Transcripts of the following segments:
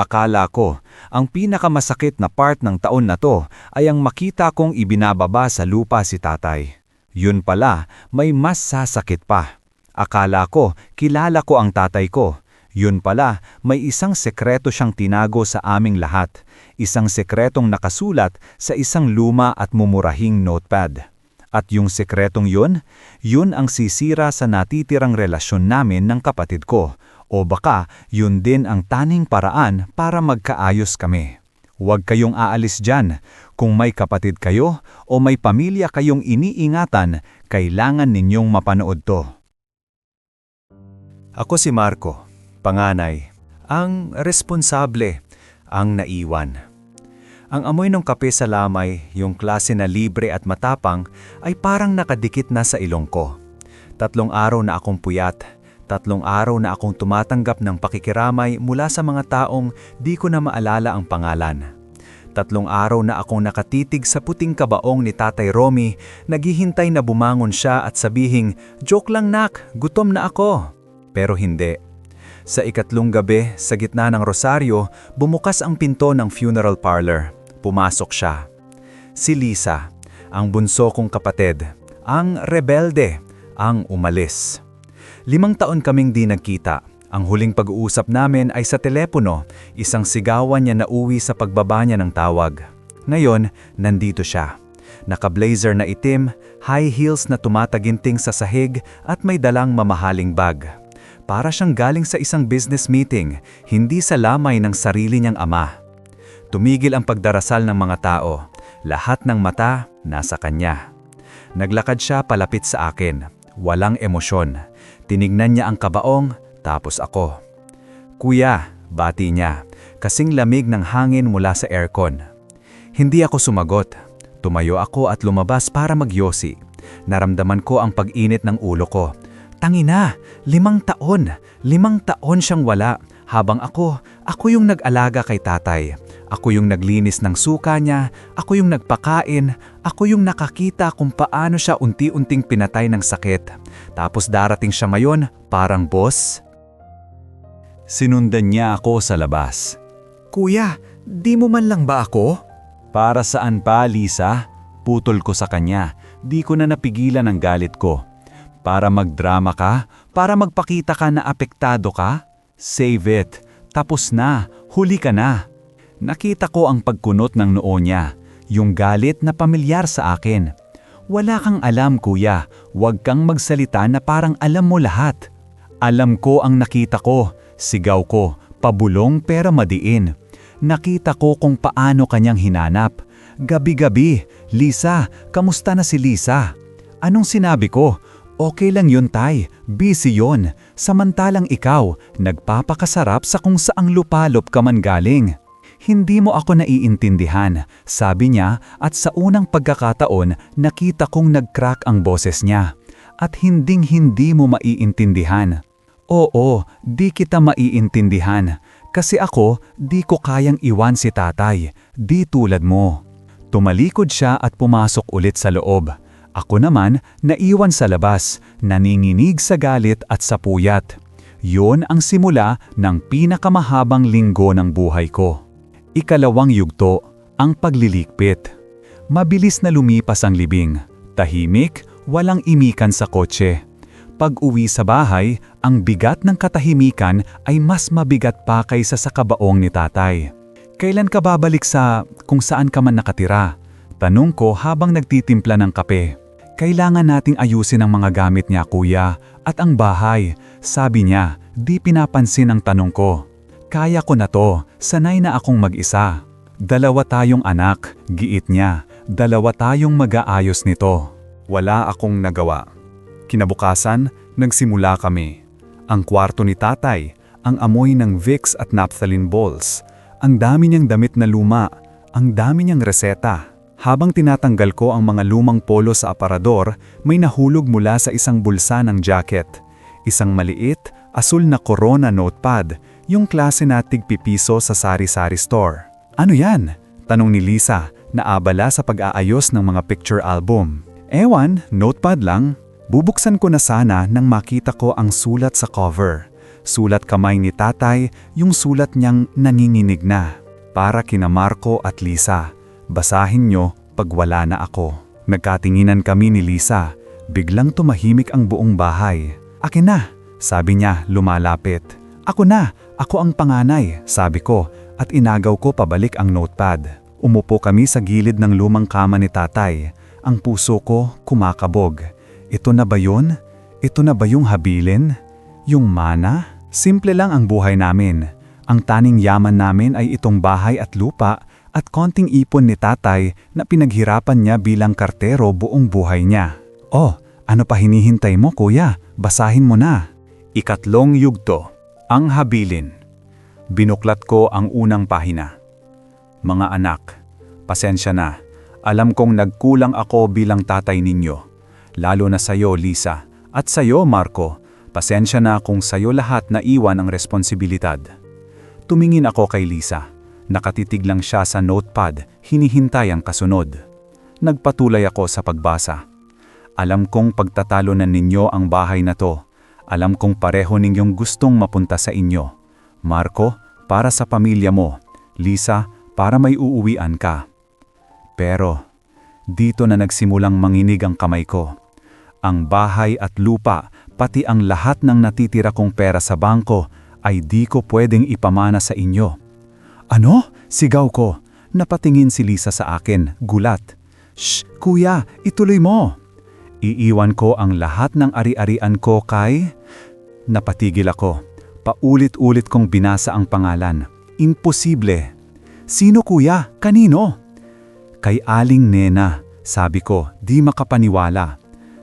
Akala ko, ang pinakamasakit na part ng taon na to ay ang makita kong ibinababa sa lupa si tatay. Yun pala, may mas sasakit pa. Akala ko, kilala ko ang tatay ko. Yun pala, may isang sekreto siyang tinago sa aming lahat. Isang sekretong nakasulat sa isang luma at mumurahing notepad. At yung sekretong yun, yun ang sisira sa natitirang relasyon namin ng kapatid ko. O baka, yun din ang taning paraan para magkaayos kami. Huwag kayong aalis dyan. Kung may kapatid kayo o may pamilya kayong iniingatan, kailangan ninyong mapanood to. Ako si Marco, panganay, ang responsable, ang naiwan. Ang amoy ng kape sa lamay, yung klase na libre at matapang, ay parang nakadikit na sa ilong ko. Tatlong araw na akong puyat, tatlong araw na akong tumatanggap ng pakikiramay mula sa mga taong di ko na maalala ang pangalan. Tatlong araw na akong nakatitig sa puting kabaong ni Tatay Romy, naghihintay na bumangon siya at sabihing, Joke lang nak, gutom na ako. Pero hindi. Sa ikatlong gabi, sa gitna ng rosaryo, bumukas ang pinto ng funeral parlor. Pumasok siya. Si Lisa, ang bunso kong kapatid, ang rebelde, ang umalis. Limang taon kaming di nagkita. Ang huling pag-uusap namin ay sa telepono, isang sigawan niya na uwi sa pagbaba niya ng tawag. Ngayon, nandito siya. Naka-blazer na itim, high heels na tumataginting sa sahig at may dalang mamahaling bag. Para siyang galing sa isang business meeting, hindi sa lamay ng sarili niyang ama. Tumigil ang pagdarasal ng mga tao. Lahat ng mata nasa kanya. Naglakad siya palapit sa akin. Walang emosyon. Tinignan niya ang kabaong, tapos ako. Kuya, bati niya, kasing lamig ng hangin mula sa aircon. Hindi ako sumagot. Tumayo ako at lumabas para magyosi. Naramdaman ko ang pag-init ng ulo ko. Tangina, limang taon, limang taon siyang wala. Habang ako, ako yung nag-alaga kay tatay. Ako yung naglinis ng suka niya, ako yung nagpakain, ako yung nakakita kung paano siya unti-unting pinatay ng sakit. Tapos darating siya ngayon, parang boss. Sinundan niya ako sa labas. Kuya, di mo man lang ba ako? Para saan pa, Lisa? Putol ko sa kanya. Di ko na napigilan ang galit ko. Para magdrama ka? Para magpakita ka na apektado ka? Save it. Tapos na. Huli ka na. Nakita ko ang pagkunot ng noo niya. Yung galit na pamilyar sa akin. Wala kang alam, kuya. Huwag kang magsalita na parang alam mo lahat. Alam ko ang nakita ko. Sigaw ko. Pabulong pero madiin. Nakita ko kung paano kanyang hinanap. Gabi-gabi, Lisa, kamusta na si Lisa? Anong sinabi ko? Okay lang yun, Tay. Busy yon. Samantalang ikaw, nagpapakasarap sa kung saang lupalop ka man galing. Hindi mo ako naiintindihan, sabi niya at sa unang pagkakataon nakita kong nag-crack ang boses niya. At hinding hindi mo maiintindihan. Oo, di kita maiintindihan. Kasi ako, di ko kayang iwan si tatay. Di tulad mo. Tumalikod siya at pumasok ulit sa loob. Ako naman, naiwan sa labas, naninginig sa galit at sa puyat. Yun ang simula ng pinakamahabang linggo ng buhay ko. Ikalawang yugto, ang paglilikpit. Mabilis na lumipas ang libing. Tahimik, walang imikan sa kotse. Pag-uwi sa bahay, ang bigat ng katahimikan ay mas mabigat pa kaysa sa kabaong ni tatay. Kailan ka babalik sa kung saan ka man nakatira? Tanong ko habang nagtitimpla ng kape. Kailangan nating ayusin ang mga gamit niya kuya at ang bahay. Sabi niya, di pinapansin ang tanong ko. Kaya ko na to, sanay na akong mag-isa. Dalawa tayong anak, giit niya. Dalawa tayong mag-aayos nito. Wala akong nagawa. Kinabukasan, nagsimula kami. Ang kwarto ni tatay, ang amoy ng Vicks at naphthalene balls. Ang dami niyang damit na luma, ang dami niyang reseta. Habang tinatanggal ko ang mga lumang polo sa aparador, may nahulog mula sa isang bulsa ng jacket. Isang maliit, asul na Corona notepad, yung klase na tigpipiso sa sari-sari store. Ano yan? Tanong ni Lisa, naabala sa pag-aayos ng mga picture album. Ewan, notepad lang. Bubuksan ko na sana nang makita ko ang sulat sa cover. Sulat kamay ni tatay, yung sulat niyang nanginginig na. Para kina Marco at Lisa. Basahin nyo pag wala na ako. Nagkatinginan kami ni Lisa. Biglang tumahimik ang buong bahay. Akin na, sabi niya lumalapit. Ako na, ako ang panganay, sabi ko at inagaw ko pabalik ang notepad. Umupo kami sa gilid ng lumang kama ni tatay. Ang puso ko kumakabog. Ito na ba yun? Ito na ba yung habilin? Yung mana? Simple lang ang buhay namin. Ang taning yaman namin ay itong bahay at lupa at konting ipon ni tatay na pinaghirapan niya bilang kartero buong buhay niya. Oh, ano pa hinihintay mo kuya? Basahin mo na. Ikatlong yugto. Ang habilin. Binuklat ko ang unang pahina. Mga anak, pasensya na. Alam kong nagkulang ako bilang tatay ninyo. Lalo na sayo, Lisa. At sayo, Marco. Pasensya na kung sayo lahat na iwan ang responsibilidad. Tumingin ako kay Lisa. Nakatitig lang siya sa notepad, hinihintay ang kasunod. Nagpatuloy ako sa pagbasa. Alam kong pagtatalo na ninyo ang bahay na to. Alam kong pareho ninyong gustong mapunta sa inyo. Marco, para sa pamilya mo. Lisa, para may uuwian ka. Pero, dito na nagsimulang manginig ang kamay ko. Ang bahay at lupa, pati ang lahat ng natitira kong pera sa bangko, ay di ko pwedeng ipamana sa inyo. Ano? Sigaw ko. Napatingin si Lisa sa akin, gulat. Shh, kuya, ituloy mo. Iiwan ko ang lahat ng ari-arian ko kay... Napatigil ako. Paulit-ulit kong binasa ang pangalan. Imposible. Sino kuya? Kanino? Kay Aling Nena, sabi ko, di makapaniwala.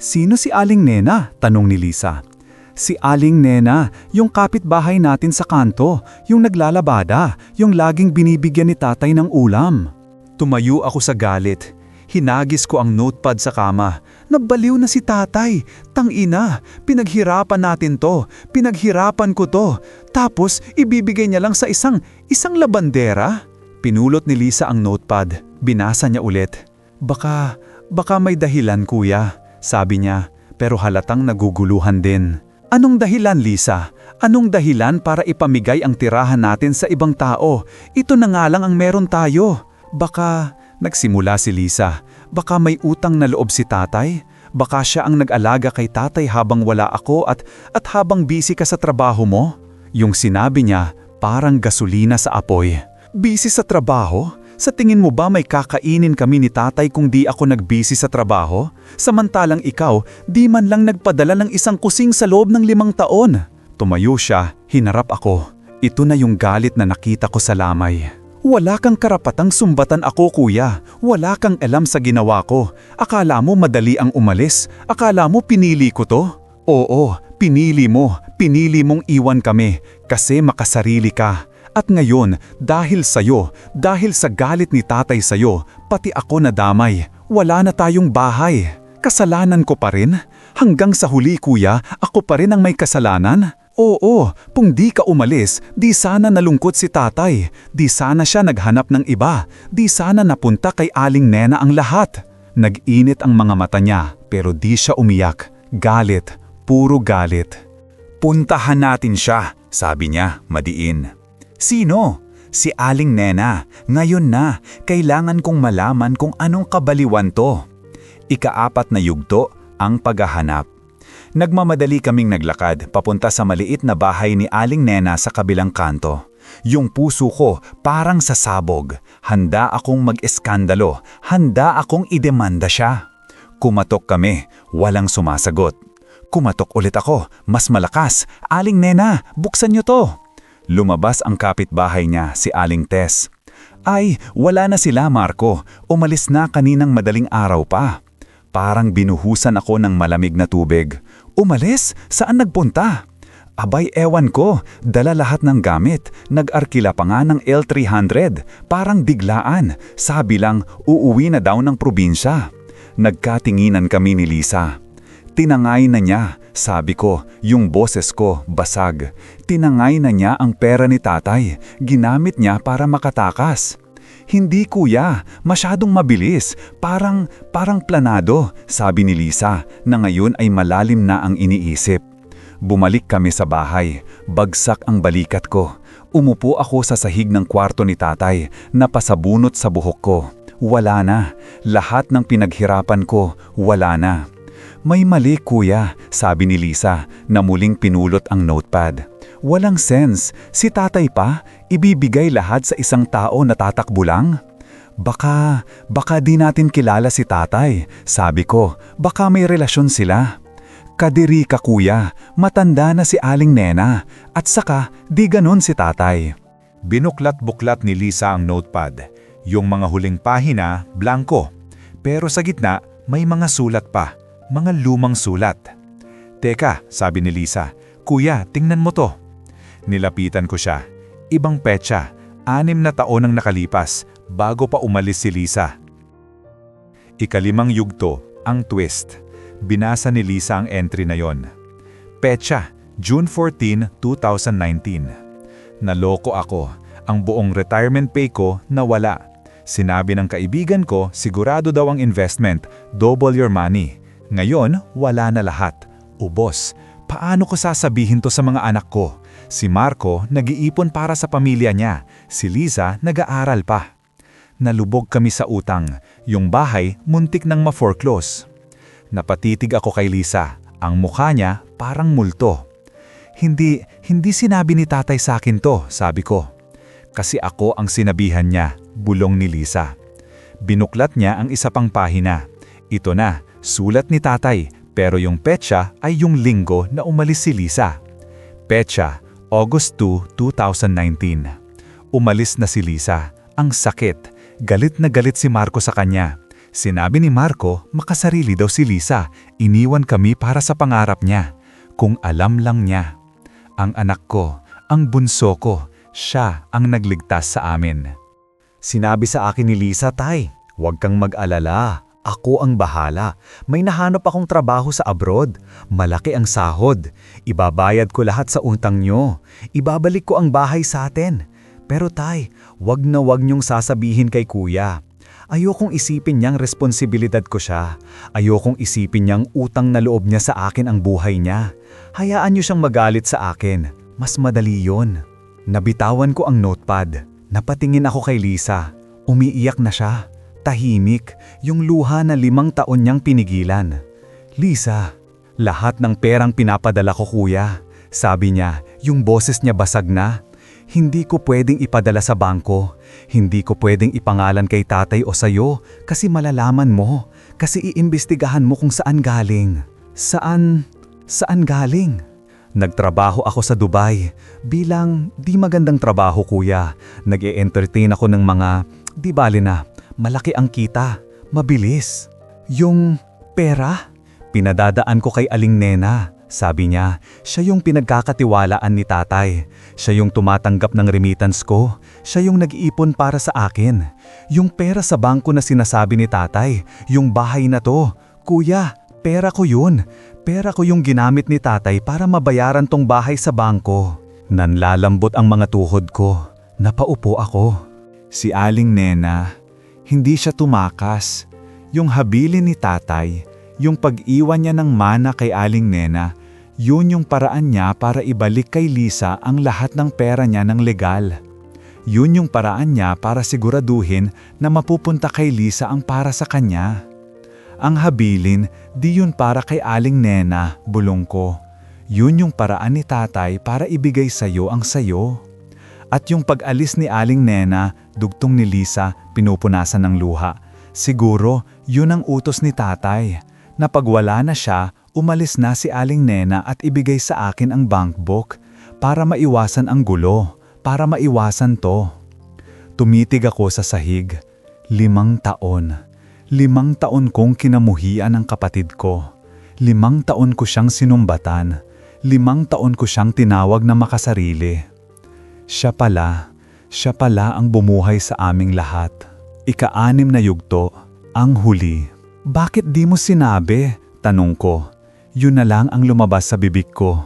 Sino si Aling Nena? Tanong ni Lisa. Si Aling Nena, yung kapitbahay natin sa kanto, yung naglalabada, yung laging binibigyan ni tatay ng ulam. Tumayo ako sa galit. Hinagis ko ang notepad sa kama. Nabaliw na si tatay. Tangina, pinaghirapan natin to. Pinaghirapan ko to. Tapos, ibibigay niya lang sa isang, isang labandera? Pinulot ni Lisa ang notepad. Binasa niya ulit. Baka, baka may dahilan kuya, sabi niya. Pero halatang naguguluhan din. Anong dahilan, Lisa? Anong dahilan para ipamigay ang tirahan natin sa ibang tao? Ito na nga lang ang meron tayo. Baka, nagsimula si Lisa, baka may utang na loob si tatay? Baka siya ang nag-alaga kay tatay habang wala ako at, at habang busy ka sa trabaho mo? Yung sinabi niya, parang gasolina sa apoy. Busy sa trabaho? Sa tingin mo ba may kakainin kami ni tatay kung di ako nagbisi sa trabaho? Samantalang ikaw, di man lang nagpadala ng isang kusing sa loob ng limang taon. Tumayo siya, hinarap ako. Ito na yung galit na nakita ko sa lamay. Wala kang karapatang sumbatan ako kuya. Wala kang alam sa ginawa ko. Akala mo madali ang umalis. Akala mo pinili ko to? Oo, pinili mo. Pinili mong iwan kami kasi makasarili ka. At ngayon, dahil sa'yo, dahil sa galit ni tatay sa'yo, pati ako nadamay. Wala na tayong bahay. Kasalanan ko pa rin? Hanggang sa huli kuya, ako pa rin ang may kasalanan? Oo, kung di ka umalis, di sana nalungkot si tatay. Di sana siya naghanap ng iba. Di sana napunta kay Aling Nena ang lahat. Nag-init ang mga mata niya, pero di siya umiyak. Galit, puro galit. Puntahan natin siya, sabi niya, madiin. Sino? Si Aling Nena. Ngayon na, kailangan kong malaman kung anong kabaliwan to. Ikaapat na yugto, ang paghahanap. Nagmamadali kaming naglakad papunta sa maliit na bahay ni Aling Nena sa kabilang kanto. Yung puso ko parang sasabog. Handa akong mag-eskandalo. Handa akong idemanda siya. Kumatok kami, walang sumasagot. Kumatok ulit ako, mas malakas. Aling Nena, buksan niyo to. Lumabas ang kapitbahay niya, si Aling Tess. Ay, wala na sila Marco. Umalis na kaninang madaling araw pa. Parang binuhusan ako ng malamig na tubig. Umalis? Saan nagpunta? Abay ewan ko, dala lahat ng gamit. Nag-arkila pa nga ng L300. Parang biglaan. Sabi lang, uuwi na daw ng probinsya. Nagkatinginan kami ni Lisa. Tinangay na niya, sabi ko, yung boses ko, basag. Tinangay na niya ang pera ni tatay, ginamit niya para makatakas. Hindi kuya, masyadong mabilis, parang, parang planado, sabi ni Lisa, na ngayon ay malalim na ang iniisip. Bumalik kami sa bahay. Bagsak ang balikat ko. Umupo ako sa sahig ng kwarto ni tatay, napasabunot sa buhok ko. Wala na. Lahat ng pinaghirapan ko, wala na. May mali kuya, sabi ni Lisa na muling pinulot ang notepad. Walang sense, si tatay pa, ibibigay lahat sa isang tao na tatakbo lang? Baka, baka di natin kilala si tatay, sabi ko, baka may relasyon sila. Kadiri ka kuya, matanda na si Aling Nena, at saka di ganon si tatay. Binuklat-buklat ni Lisa ang notepad. Yung mga huling pahina, blanco. Pero sa gitna, may mga sulat pa. Mga lumang sulat. Teka, sabi ni Lisa, Kuya, tingnan mo to. Nilapitan ko siya. Ibang petsa, anim na taon ang nakalipas bago pa umalis si Lisa. Ikalimang yugto, ang twist. Binasa ni Lisa ang entry na yon. Petsa, June 14, 2019. Naloko ako. Ang buong retirement pay ko nawala. Sinabi ng kaibigan ko, sigurado daw ang investment, double your money. Ngayon, wala na lahat. Ubos. Paano ko sasabihin to sa mga anak ko? Si Marco, nag-iipon para sa pamilya niya. Si Liza, nag-aaral pa. Nalubog kami sa utang. Yung bahay, muntik nang ma-foreclose. Napatitig ako kay Lisa. Ang mukha niya, parang multo. Hindi, hindi sinabi ni tatay sa akin to, sabi ko. Kasi ako ang sinabihan niya, bulong ni Lisa. Binuklat niya ang isa pang pahina. Ito na, sulat ni tatay, pero yung petsa ay yung linggo na umalis si Lisa. Petsa, August 2, 2019. Umalis na si Lisa. Ang sakit. Galit na galit si Marco sa kanya. Sinabi ni Marco, makasarili daw si Lisa. Iniwan kami para sa pangarap niya. Kung alam lang niya. Ang anak ko, ang bunso ko, siya ang nagligtas sa amin. Sinabi sa akin ni Lisa, Tay, huwag kang mag-alala. Ako ang bahala. May nahanap akong trabaho sa abroad. Malaki ang sahod. Ibabayad ko lahat sa utang nyo. Ibabalik ko ang bahay sa atin. Pero tay, wag na wag niyong sasabihin kay kuya. Ayokong isipin niyang responsibilidad ko siya. Ayokong isipin niyang utang na loob niya sa akin ang buhay niya. Hayaan niyo siyang magalit sa akin. Mas madali yon. Nabitawan ko ang notepad. Napatingin ako kay Lisa. Umiiyak na siya. Tahimik, yung luha na limang taon niyang pinigilan. Lisa, lahat ng perang pinapadala ko kuya. Sabi niya, yung boses niya basag na. Hindi ko pwedeng ipadala sa bangko. Hindi ko pwedeng ipangalan kay tatay o sayo kasi malalaman mo. Kasi iimbestigahan mo kung saan galing. Saan? Saan galing? Nagtrabaho ako sa Dubai. Bilang di magandang trabaho kuya. Nag-e-entertain ako ng mga, di bali na, malaki ang kita. Mabilis. Yung pera? Pinadadaan ko kay Aling Nena. Sabi niya, siya yung pinagkakatiwalaan ni tatay. Siya yung tumatanggap ng remittance ko. Siya yung nag-iipon para sa akin. Yung pera sa bangko na sinasabi ni tatay. Yung bahay na to. Kuya, pera ko yun. Pera ko yung ginamit ni tatay para mabayaran tong bahay sa bangko. Nanlalambot ang mga tuhod ko. Napaupo ako. Si Aling Nena, hindi siya tumakas. Yung habilin ni tatay, yung pag-iwan niya ng mana kay Aling Nena, yun yung paraan niya para ibalik kay Lisa ang lahat ng pera niya ng legal. Yun yung paraan niya para siguraduhin na mapupunta kay Lisa ang para sa kanya. Ang habilin, di yun para kay Aling Nena, bulong ko. Yun yung paraan ni tatay para ibigay sa'yo ang sayo. At yung pag-alis ni Aling Nena, dugtong ni Lisa, pinupunasan ng luha. Siguro, yun ang utos ni tatay. Na pagwala na siya, umalis na si Aling Nena at ibigay sa akin ang bank book para maiwasan ang gulo, para maiwasan to. Tumitig ako sa sahig. Limang taon. Limang taon kong kinamuhian ang kapatid ko. Limang taon ko siyang sinumbatan. Limang taon ko siyang tinawag na makasarili. Siya pala, siya pala ang bumuhay sa aming lahat. Ika-anim na yugto, ang huli. Bakit di mo sinabi? Tanong ko. Yun na lang ang lumabas sa bibig ko.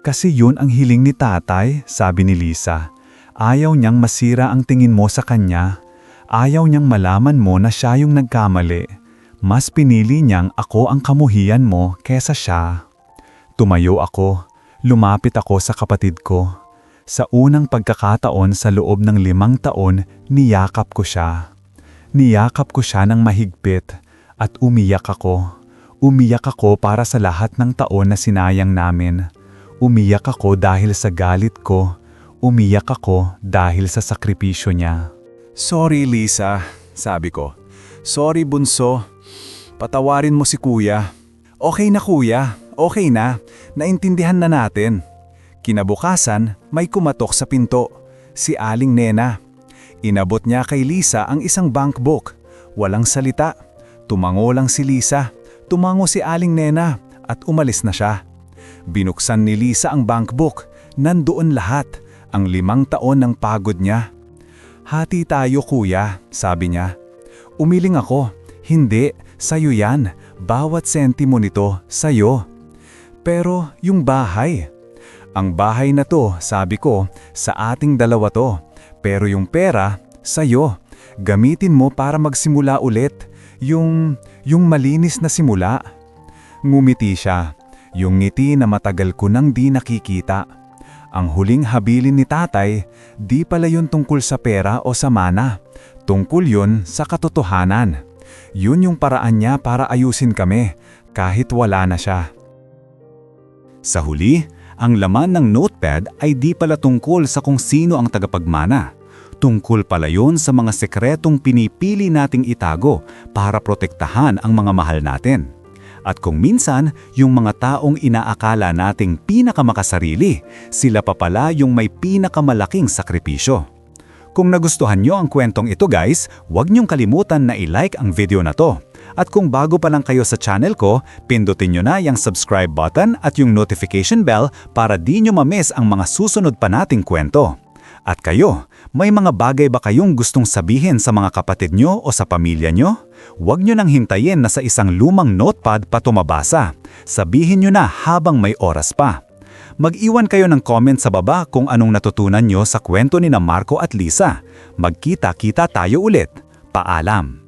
Kasi yun ang hiling ni tatay, sabi ni Lisa. Ayaw niyang masira ang tingin mo sa kanya. Ayaw niyang malaman mo na siya yung nagkamali. Mas pinili niyang ako ang kamuhian mo kesa siya. Tumayo ako, lumapit ako sa kapatid ko. Sa unang pagkakataon sa loob ng limang taon, niyakap ko siya. Niyakap ko siya ng mahigpit at umiyak ako. Umiyak ako para sa lahat ng taon na sinayang namin. Umiyak ako dahil sa galit ko. Umiyak ako dahil sa sakripisyo niya. Sorry Lisa, sabi ko. Sorry bunso. Patawarin mo si kuya. Okay na kuya, okay na. Naintindihan na natin. Kinabukasan, may kumatok sa pinto. Si Aling Nena. Inabot niya kay Lisa ang isang bank book. Walang salita. Tumango lang si Lisa. Tumango si Aling Nena at umalis na siya. Binuksan ni Lisa ang bank book. Nandoon lahat. Ang limang taon ng pagod niya. Hati tayo kuya, sabi niya. Umiling ako. Hindi, sayo yan. Bawat sentimo nito, sayo. Pero yung bahay. Ang bahay na to, sabi ko, sa ating dalawa to. Pero yung pera, sayo. Gamitin mo para magsimula ulit. Yung, yung malinis na simula. Ngumiti siya. Yung ngiti na matagal ko nang di nakikita. Ang huling habilin ni tatay, di pala yun tungkol sa pera o sa mana. Tungkol yun sa katotohanan. Yun yung paraan niya para ayusin kami, kahit wala na siya. Sa huli, ang laman ng notepad ay di pala tungkol sa kung sino ang tagapagmana. Tungkol pala yon sa mga sekretong pinipili nating itago para protektahan ang mga mahal natin. At kung minsan, yung mga taong inaakala nating pinakamakasarili, sila pa pala yung may pinakamalaking sakripisyo. Kung nagustuhan nyo ang kwentong ito guys, huwag niyong kalimutan na i-like ang video na to. At kung bago pa lang kayo sa channel ko, pindutin nyo na yung subscribe button at yung notification bell para di nyo ma-miss ang mga susunod pa nating kwento. At kayo, may mga bagay ba kayong gustong sabihin sa mga kapatid nyo o sa pamilya nyo? Huwag nyo nang hintayin na sa isang lumang notepad pa tumabasa. Sabihin nyo na habang may oras pa. Mag-iwan kayo ng comment sa baba kung anong natutunan nyo sa kwento ni na Marco at Lisa. Magkita-kita tayo ulit. Paalam!